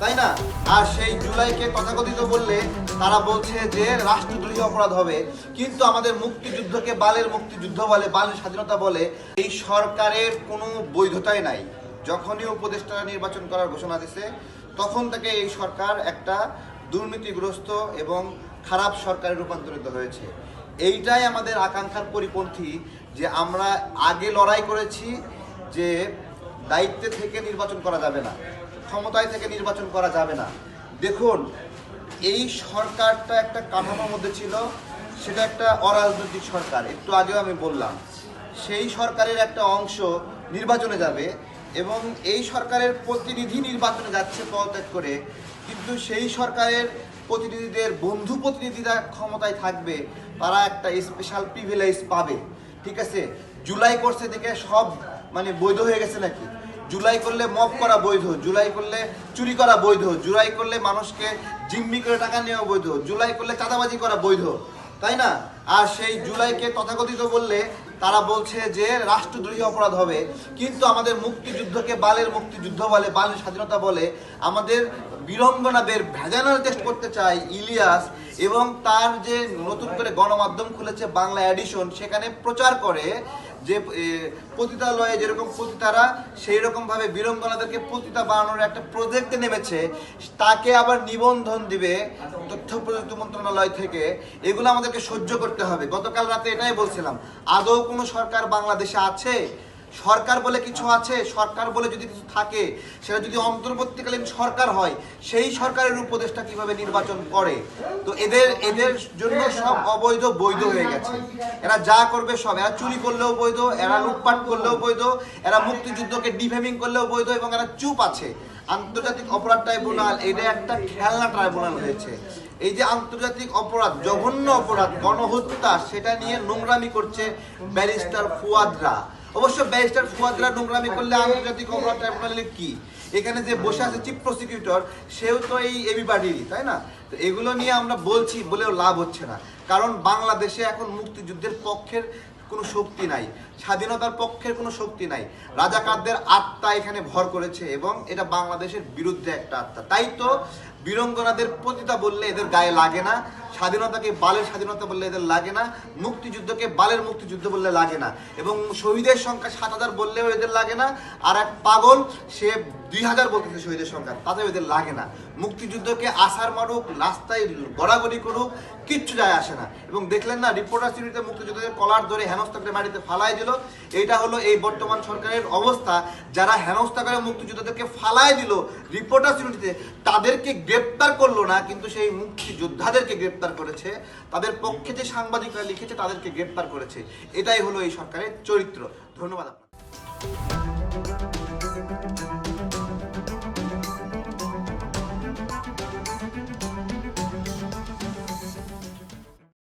তাই না? আর সেই জুলাইকে তথাকথিত বললে তারা বলছে যে রাষ্ট্রদ্রোহী অপরাধ হবে। কিন্তু আমাদের মুক্তিযুদ্ধকে বালের মুক্তিযুদ্ধ বলে, বালের স্বাধীনতা বলে, এই সরকারের কোনো বৈধতাই নাই। যখনই উপদেষ্টা নির্বাচন করার ঘোষণা দিছে, তখন থেকে এই সরকার একটা দুর্নীতিগ্রস্ত এবং খারাপ সরকারে রূপান্তরিত হয়েছে। এইটাই আমাদের আকাঙ্ক্ষার পরিপন্থী যে আমরা আগে লড়াই করেছি যে দায়িত্বে থেকে নির্বাচন করা যাবে না। ক্ষমতায় থেকে নির্বাচন করা যাবে না। দেখুন, এই সরকারটা একটা কাঠামোর মধ্যে ছিল, সেটা একটা অরাজনৈতিক সরকার। একটু আগেও আমি বললাম, সেই সরকারের একটা অংশ নির্বাচনে যাবে এবং এই সরকারের প্রতিনিধি নির্বাচনে যাচ্ছে পদত্যাগ করে, কিন্তু সেই সরকারের প্রতিনিধিদের বন্ধু প্রতিনিধিরা ক্ষমতায় থাকবে, তারা একটা স্পেশাল প্রিভিলেজ পাবে। ঠিক আছে? জুলাই করছে দেখে সব মানে বৈধ হয়ে গেছে নাকি? জুলাই করলে মপ করা বৈধ, জুলাই করলে চুরি করা বৈধ, জুলাই করলে মানুষকে জিম্মি করে টাকা নেওয়া বৈধ, জুলাই করলে চাঁদাবাজি করা বৈধ, তাই না? আর সেই জুলাইকে তথাকথিত বললে তারা বলছে যে রাষ্ট্রদ্রোহী অপরাধ হবে, কিন্তু আমাদের মুক্তিযুদ্ধকে বালের মুক্তিযুদ্ধ বলে, বালের স্বাধীনতা বলে আমাদের বীরঙ্গনাদের ভেজানোর চেষ্টা করতে চায় ইলিয়াস এবং তার যে নতুন করে গণমাধ্যম খুলেছে বাংলা এডিশন, সেখানে প্রচার করে যে পতিতালয়ে যেরকম পতিতারা, সেই রকম ভাবে বীরঙ্গনাদেরকে পতিতা বানানোর একটা প্রজেক্টে নেমেছে। তাকে আবার নিবন্ধন দিবে তথ্য প্রযুক্তি মন্ত্রণালয় থেকে। এগুলো আমাদেরকে সহ্য করতে হবে। গতকাল রাতে এটাই বলছিলাম। আদৌ কোনো সরকার বাংলাদেশে আছে? সরকার বলে কিছু আছে, সরকার বলে যদি কিছু থাকে, সেটা যদি অন্তর্বর্তীকালীন সরকার হয়, সেই সরকারের উপদেষ্টা কীভাবে নির্বাচন করে? তো এদের এদের জন্য সব অবৈধ, বৈধ হয়ে গেছে। এরা যা করবে সব, এরা চুরি করলেও বৈধ, এরা লুটপাট করলেও বৈধ, এরা মুক্তিযুদ্ধকে ডিফেমিং করলেও বৈধ এবং এরা চুপ আছে। আন্তর্জাতিক অপরাধ ট্রাইব্যুনাল, এটা একটা খেলনা ট্রাইব্যুনাল হয়েছে। এই যে আন্তর্জাতিক অপরাধ, জঘন্য অপরাধ, গণহত্যা, সেটা নিয়ে নোংরামি করছে ব্যারিস্টার ফুয়াদরা। অবশ্য ব্যারিস্টার ফুয়াদরা নোংরামি করলে আন্তর্জাতিক অপরাধ ট্রাইব্যুনালে কি? এখানে যে বসে আছে চিফ প্রসিকিউটর, সেও তো এই এবিবাডিরই তাই না? তো এগুলো নিয়ে আমরা বলছি বলেও লাভ হচ্ছে না। কারণ বাংলাদেশে এখন মুক্তিযুদ্ধের পক্ষের কোনো শক্তি নাই, স্বাধীনতার পক্ষের কোনো শক্তি নাই। রাজাকারদের আত্মা এখানে ভর করেছে এবং এটা বাংলাদেশের বিরুদ্ধে একটা আত্মা। তাই তো বীরঙ্গনাদের পতিতা বললে এদের গায়ে লাগে না, স্বাধীনতাকে বালের স্বাধীনতা বললে এদের লাগে না, মুক্তিযুদ্ধকে বালের মুক্তিযুদ্ধ বললে লাগে না এবং শহীদের সংখ্যা সাত হাজার বললেও এদের লাগে না, আর এক পাগল সে দুই হাজার বলতেছে শহীদের সংখ্যা, তাতেও এদের লাগে না। মুক্তিযুদ্ধকে আসার মারুক, রাস্তায় গড়াগড়ি করুক, কিচ্ছু যায় আসে না। এবং দেখলেন না রিপোর্টার সিটিতে মুক্তিযুদ্ধের কলার ধরে হেনস্থা করে মাটিতে ফালাই দিল। এইটা হলো এই বর্তমান সরকারের অবস্থা। যারা হেনস্থা করে মুক্তিযোদ্ধাদেরকে ফালাই দিল রিপোর্টার সিটিতে তাদেরকে গ্রেপ্তার করল না, কিন্তু সেই মুক্তি যোদ্ধাদেরকে গ্রেপ্তার করেছে, তাদের পক্ষে যে সাংবাদিকরা লিখেছে তাদেরকে গ্রেপ্তার করেছে, এটাই হলো এই সরকারের চরিত্র। ধন্যবাদ আপনার